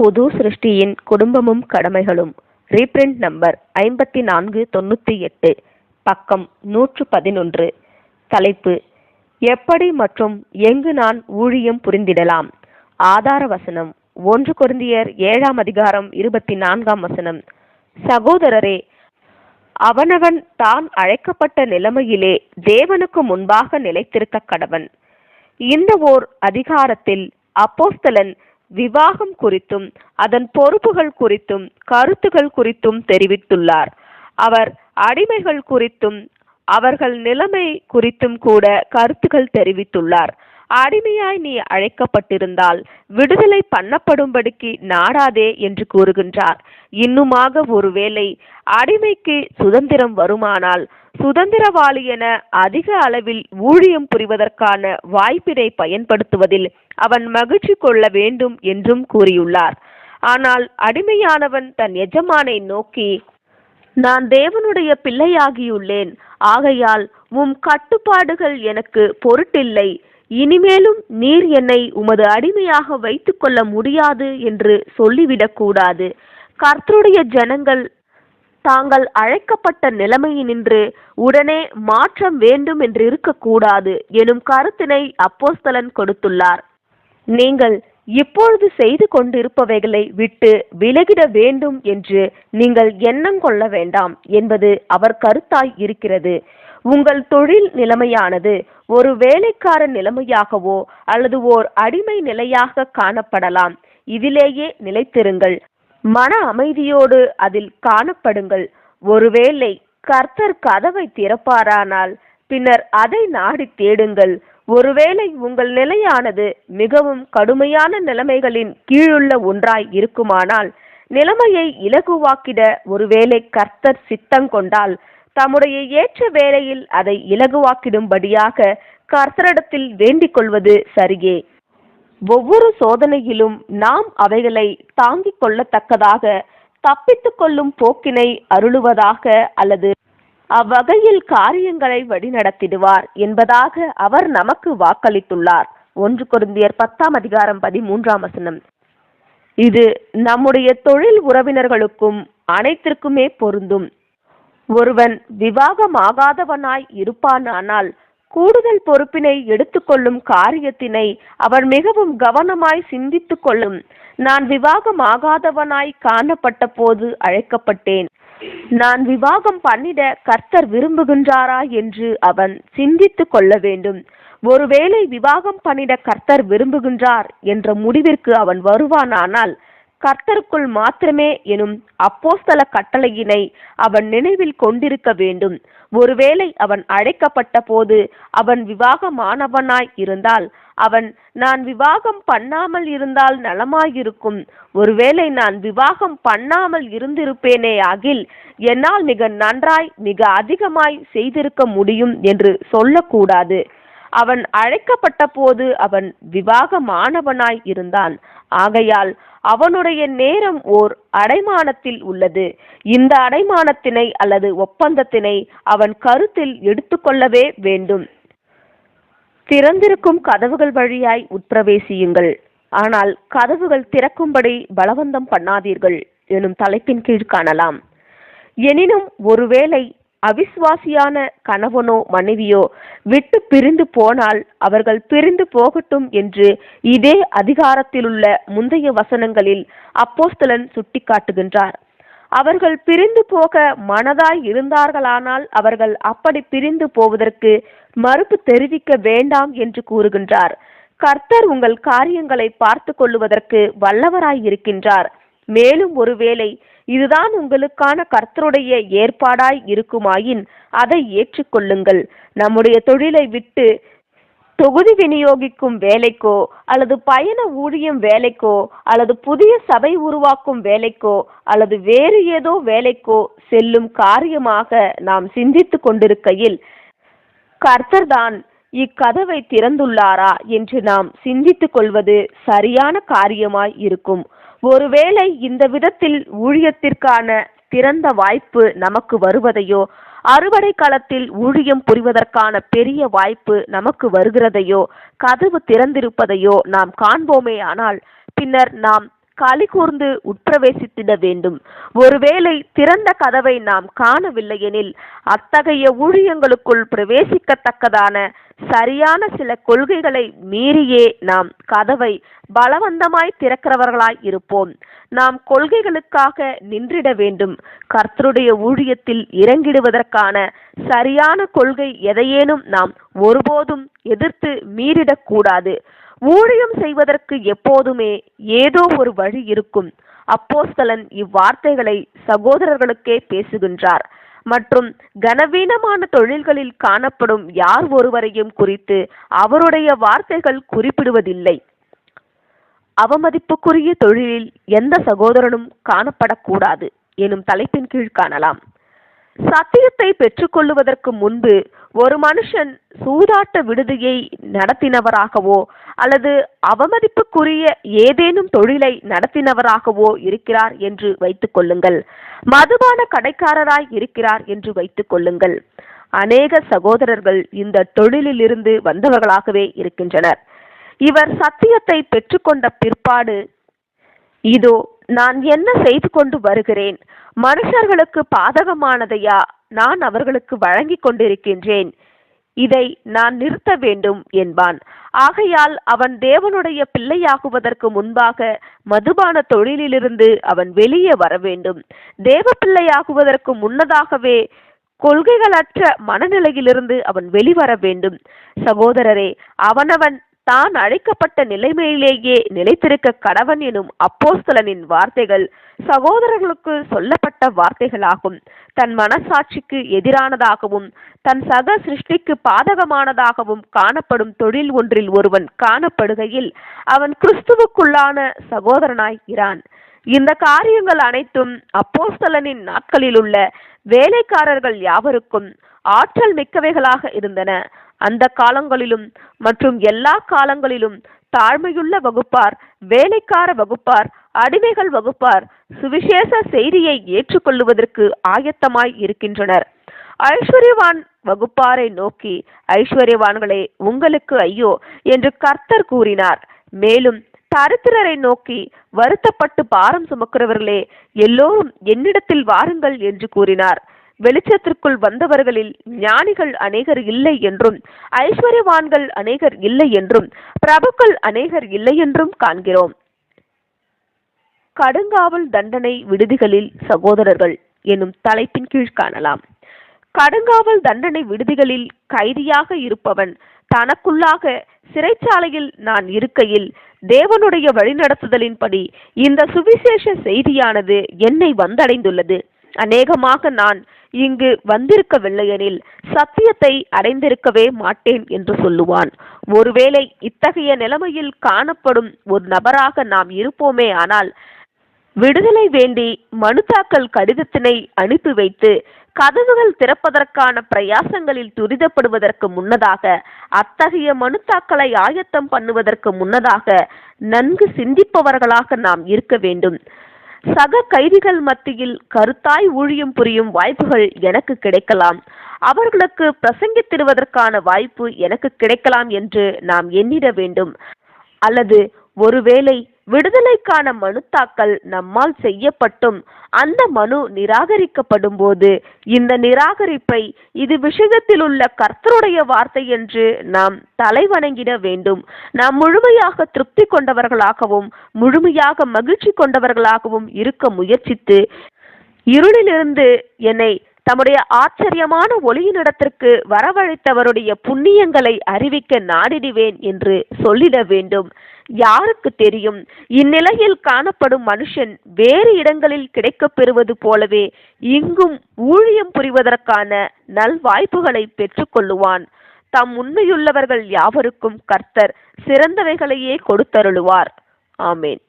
புது சிருஷ்டியின் குடும்பமும் கடமைகளும். Reprint number ஐம்பத்தி நான்கு தொண்ணூற்றி எட்டு. பக்கம் நூற்று பதினொன்று தலைப்பு எப்படி மற்றும் எங்கு நான் ஊழியம் புரிந்திடலாம்? ஆதார வசனம் ஒன்று குருந்தியர் ஏழாம் அதிகாரம் இருபத்தி நான்காம் வசனம். சகோதரரே அவனவன் தான் அழைக்கப்பட்ட நிலைமையிலே தேவனுக்கு முன்பாக நிலைத்திருக்க கடவன். இந்த ஓர் அதிகாரத்தில் அப்போஸ்தலன் விவாகம் குறித்தும் அதன் பொறுப்புகள் குறித்தும் கருத்துகள் குறித்தும் தெரிவித்துள்ளார். அவர் அடிமைகள் குறித்தும் அவர்கள் நிலைமை குறித்தும் கூட கருத்துகள் தெரிவித்துள்ளார். அடிமையாய் நீ அழைக்கப்பட்டிருந்தால் விடுதலை பண்ணப்படும்படிக்கு நாடாதே என்று கூறுகின்றார். இன்னுமாக ஒருவேளை அடிமைக்கு சுதந்திரம் வருமானால் சுதந்திரவாளி என அதிக அளவில் ஊழியம் புரிவதற்கான வாய்ப்பினை பயன்படுத்துவதில் அவன் மகிழ்ச்சி கொள்ள வேண்டும் என்றும் கூறியுள்ளார். ஆனால் அடிமையானவன் தன் எஜமானை நோக்கி நான் தேவனுடைய பிள்ளையாகியுள்ளேன். ஆகையால் உம் கட்டுப்பாடுகள் எனக்கு பொருட்டில்லை. இனிமேலும் நீர் என்னை உமது அடிமையாக வைத்துக்கொள்ள முடியாது என்று சொல்லிவிடக்கூடாது. கர்த்தருடைய ஜனங்கள் தாங்கள் அழைக்கப்பட்ட நிலைமையினின்று உடனே மாற்றம் வேண்டும் என்று இருக்கக்கூடாது எனும் கருத்தினை அப்போஸ்தலன் கொடுத்துள்ளார். நீங்கள் இப்பொழுது செய்து கொண்டிருப்பவைகளை விட்டு விலகிட வேண்டும் என்று நீங்கள் எண்ணம் கொள்ள வேண்டாம் என்பது அவர் கருத்தாய் இருக்கிறது. உங்கள் தொழில் நிலைமையானது ஒரு வேலைக்கார நிலைமையாகவோ அல்லது ஓர் அடிமை நிலையாக காணப்படலாம். இதிலேயே நிலைத்திருங்கள். மன அமைதியோடு அதில் காணப்படுங்கள். ஒருவேளை கர்த்தர் கதவை திறப்பாரானால் பின்னர் அதை நாடி தேடுங்கள். ஒருவேளை உங்கள் நிலையானது மிகவும் கடுமையான நிலைமைகளின் கீழுள்ள ஒன்றாய் இருக்குமானால் நிலைமையை இலகுவாக்கிட ஒருவேளை கர்த்தர் சித்தம் கொண்டால் தம்முடைய ஏற்ற வேலையில் அதை இலகுவாக்கிடும்படியாக கர்த்தரிடத்தில் வேண்டிக் கொள்வது சரியே. ஒவ்வொரு சோதனையிலும் நாம் அவைகளை தாங்கிக் கொள்ளத்தக்கதாக தப்பித்துக் கொள்ளும் போக்கினை அருளுவதாக அல்லது அவ்வகையில் காரியங்களை வழிநடத்திடுவார் என்பதாக அவர் நமக்கு வாக்களித்துள்ளார். ஒன்று குருந்தியர் பத்தாம் அதிகாரம் பதிமூன்றாம் வசனம். இது நம்முடைய தொழில் உறவினர்களுக்கும் அனைத்திற்குமே பொருந்தும். ஒருவன் விவாகமாகாதவனாய் இருப்பானானால் கூடுதல் பொறுப்பினை எடுத்துக்கொள்ளும் காரியத்தினை அவன் மிகவும் கவனமாய் சிந்தித்துக் கொள்ளும். நான் விவாகமாகாதவனாய் காணப்பட்ட போது அழைக்கப்பட்டேன். நான் விவாகம் பண்ணிட கர்த்தர் விரும்புகின்றாரா என்று அவன் சிந்தித்துக் கொள்ள வேண்டும். ஒருவேளை விவாகம் பண்ணிட கர்த்தர் விரும்புகின்றார் என்ற முடிவிற்கு அவன் வருவானானால் கர்த்தருக்குள் மாத்திரமே எனும் அப்போஸ்தல கட்டளையினை அவன் நினைவில் கொண்டிருக்க வேண்டும். ஒருவேளை அவன் அழைக்கப்பட்ட போது அவன் விவாகமானவனாய் இருந்தால் அவன் நான் விவாகம் பண்ணாமல் இருந்தால் நலமாயிருக்கும். ஒருவேளை நான் விவாகம் பண்ணாமல் இருந்திருப்பேனே ஆகில் என்னால் மிக நன்றாய் மிக அதிகமாய் செய்திருக்க முடியும் என்று சொல்லக்கூடாது. அவன் அழைக்கப்பட்ட போது அவன் விவாகமானவனாய் இருந்தான். ஆகையால் அவனுடைய நேரம் ஓர் அடைமானத்தில் உள்ளது. இந்த அடைமானத்தினை அல்லது ஒப்பந்தத்தினை அவன் கருத்தில் எடுத்துக்கொள்ளவே வேண்டும். திறந்திருக்கும் கதவுகள் வழியாய் உட்பிரவேசியுங்கள். ஆனால் கதவுகள் திறக்கும்படி பலவந்தம் பண்ணாதீர்கள் எனும் தலைப்பின் கீழ் காணலாம். எனினும் ஒருவேளை அவிசுவாசியான கணவனோ மனைவியோ விட்டு பிரிந்து போனால் அவர்கள் பிரிந்து போகட்டும் என்று இதே அதிகாரத்திலுள்ள முந்தைய வசனங்களில் அப்போஸ்தலன் சுட்டிக்காட்டுகின்றார். அவர்கள் பிரிந்து போக மனதாய் இருந்தார்களானால் அவர்கள் அப்படி பிரிந்து போவதற்கு மறுப்பு தெரிவிக்க வேண்டாம் என்று கூறுகின்றார். கர்த்தர் உங்கள் காரியங்களை பார்த்து கொள்ளுவதற்கு வல்லவராய் இருக்கின்றார். மேலும் ஒருவேளை இதுதான் உங்களுக்கான கர்த்தருடைய ஏற்பாடாய் இருக்குமாயின் அதை ஏற்றுக்கொள்ளுங்கள். நம்முடைய தொழிலை விட்டு தொகுதி விநியோகிக்கும் வேலைக்கோ அல்லது பயண ஊழியம் வேலைக்கோ அல்லது புதிய சபை உருவாக்கும் வேலைக்கோ அல்லது வேறு ஏதோ வேலைக்கோ செல்லும் காரியமாக நாம் சிந்தித்து கொண்டிருக்கையில் கர்த்தர்தான் இக்கதவை திறந்துள்ளாரா என்று நாம் சிந்தித்துக் கொள்வது சரியான காரியமாய் இருக்கும். ஒருவேளை இந்த விதத்தில் ஊழியத்திற்கான திறந்த வாய்ப்பு நமக்கு வருவதையோ அறுவடை காலத்தில் ஊழியம் புரிவதற்கான பெரிய வாய்ப்பு நமக்கு வருகிறதையோ கதவு திறந்திருப்பதையோ நாம் காண்போமே ஆனால் பின்னர் நாம் களி கூர்ந்து உட்பிரவேசித்திட வேண்டும். ஒருவேளை திறந்த கதவை நாம் காணவில்லை எனில் அத்தகைய ஊழியங்களுக்குள் பிரவேசிக்கத்தக்கதான சரியான சில கொள்கைகளை மீறியே நாம் கதவை பலவந்தமாய் திறக்கிறவர்களாய் இருப்போம். நாம் கொள்கைகளுக்காக நின்றிட வேண்டும். கர்த்தருடைய ஊழியத்தில் இறங்கிடுவதற்கான சரியான கொள்கை எதையேனும் நாம் ஒருபோதும் எதிர்த்து மீறிடக்கூடாது. ஊழியம் செய்வதற்கு எப்போதுமே ஏதோ ஒரு வழி இருக்கும். அப்போஸ்தலன் இவ்வார்த்தைகளை சகோதரர்களுக்கே பேசுகின்றார். மற்றும் கனவீனமான தொழில்களில் காணப்படும் யார் ஒருவரையும் குறித்து அவருடைய வார்த்தைகள் குறிப்பிடுவதில்லை. அவமதிப்புக்குரிய தொழிலில் எந்த சகோதரனும் காணப்படக்கூடாது எனும் தலைப்பின் கீழ் காணலாம். சத்தியத்தை பெற்றுக்கொள்ளுவதற்கு முன்பு ஒரு மனுஷன் சூதாட்ட விடுதியை நடத்தினவராகவோ அல்லது அவமதிப்புக்குரிய ஏதேனும் தொழிலை நடத்தினவராகவோ இருக்கிறார் என்று வைத்துக் கொள்ளுங்கள். மதுபான கடைக்காரராய் இருக்கிறார் என்று வைத்துக் கொள்ளுங்கள். அநேக சகோதரர்கள் இந்த தொழிலிலிருந்து வந்தவர்களாகவே இருக்கின்றனர். இவர் சத்தியத்தை பெற்றுக்கொண்ட பிற்பாடு இதோ நான் என்ன செய்து கொண்டு வருகிறேன்? மனுஷர்களுக்கு பாதகமானதையா? நான் அவர்களுக்கு வழங்கி கொண்டிருக்கின்றேன். இதை நான் நிறுத்த வேண்டும் என்பான். ஆகையால் அவன் தேவனுடைய பிள்ளையாகுவதற்கு முன்பாக மதுபான தொழிலிலிருந்து அவன் வெளியே வர வேண்டும். தேவ பிள்ளையாகுவதற்கு முன்னதாகவே கொள்கைகளற்ற மனநிலையிலிருந்து அவன் வெளிவர வேண்டும். சகோதரரே அவனவன் தான் அழைக்கப்பட்ட நிலைமையிலேயே நிலைத்திருக்க கடவன் எனும் அப்போஸ்தலனின் வார்த்தைகள் சகோதரர்களுக்கு சொல்லப்பட்ட வார்த்தைகளாகும். தன் மனசாட்சிக்கு எதிரானதாகவும் தன் சக சிருஷ்டிக்கு பாதகமானதாகவும் காணப்படும் தொழில் ஒன்றில் ஒருவன் காணப்படுகையில் அவன் கிறிஸ்துவுக்குள்ளான சகோதரனாய் இரான் இந்த காரியங்கள் அனைத்தும் அப்போஸ்தலனின் நாட்களில் உள்ள வேலைக்காரர்கள் யாவருக்கும் ஆற்றல் மிக்கவைகளாக இருந்தன. அந்த காலங்களிலும் மற்றும் எல்லா காலங்களிலும் தாழ்மையுள்ள வகுப்பார் வேலைக்கார வகுப்பார் அடிமைகள் வகுப்பார் சுவிசேஷ செய்தியை ஏற்றுக்கொள்ளுவதற்கு ஆயத்தமாய் இருக்கின்றனர். ஐஸ்வர்யவான் வகுப்பாரை நோக்கி ஐஸ்வர்யவான்களே உங்களுக்கு ஐயோ என்று கர்த்தர் கூறினார். மேலும் தரித்திரரை நோக்கி வருத்தப்பட்டு பாரம் சுமக்கிறவர்களே எல்லோரும் என்னிடத்தில் வாருங்கள் என்று கூறினார். வெளிச்சத்திற்குள் வந்தவர்களில் ஞானிகள் அநேகர் இல்லை என்றும் ஐஸ்வர்யவான்கள் அநேகர் இல்லை என்றும் பிரபுக்கள் அநேகர் இல்லை என்றும் காண்கிறோம். கடுங்காவல் தண்டனை விடுதிகளில் சகோதரர்கள் எனும் தலைப்பின் கீழ் காணலாம். கடுங்காவல் தண்டனை விடுதிகளில் கைதியாக இருப்பவன் தனக்குள்ளாக சிறைச்சாலையில் நான் இருக்கையில் தேவனுடைய வழிநடத்துதலின்படி இந்த சுவிசேஷ செய்தியானது என்னை வந்தடைந்துள்ளது. அநேகமாக நான் இங்கு வந்திருக்கவில்லையெனில் சத்தியத்தை அடைந்திருக்கவே மாட்டேன் என்று சொல்லுவான். ஒருவேளை இத்தகைய நிலைமையில் காணப்படும் ஒரு நபராக நாம் இருப்போமே ஆனால் விடுதலை வேண்டி மனு தாக்கல் கடிதத்தினை அனுப்பி வைத்து கதவுகள் திறப்பதற்கான பிரயாசங்களில் துரிதப்படுவதற்கு முன்னதாக அத்தகைய மனு தாக்கலை ஆயத்தம் பண்ணுவதற்கு முன்னதாக நன்கு சிந்திப்பவர்களாக நாம் இருக்க வேண்டும். சக கைதிகள் மத்தியில் கருத்தாய் ஊழியம் புரியும் வாய்ப்புகள் எனக்கு கிடைக்கலாம். அவர்களுக்கு பிரசங்கித்திடுவதற்கான வாய்ப்பு எனக்கு கிடைக்கலாம் என்று நாம் எண்ணிட வேண்டும். அல்லது ஒருவேளை விடுதலைக்கான மனு தாக்கல் நம்மால் செய்யப்பட்டும். அந்த மனு நிராகரிக்கப்படும் போது இந்த நிராகரிப்பை இது விஷயத்தில் உள்ள கர்த்தருடைய வார்த்தை என்று நாம் தலைவணங்கிட வேண்டும். நாம் முழுமையாக திருப்தி கொண்டவர்களாகவும் முழுமையாக மகிழ்ச்சி கொண்டவர்களாகவும் இருக்க முயற்சித்து இருளிலிருந்து என்னை தம்முடைய ஆச்சரியமான ஒளியினிடத்திற்கு வரவழைத்தவருடைய புண்ணியங்களை அறிவிக்க நாடிடுவேன் என்று சொல்லிட வேண்டும். யாருக்கு தெரியும்? இந்நிலையில் காணப்படும் மனுஷன் வேறு இடங்களில் கிடைக்கப் பெறுவது போலவே இங்கும் ஊழியம் புரிவதற்கான நல்வாய்ப்புகளை பெற்றுக்கொள்ளுவான். தம் உண்மையுள்ளவர்கள் யாவருக்கும் கர்த்தர் சிறந்தவைகளையே கொடுத்தருளுவார். ஆமேன்.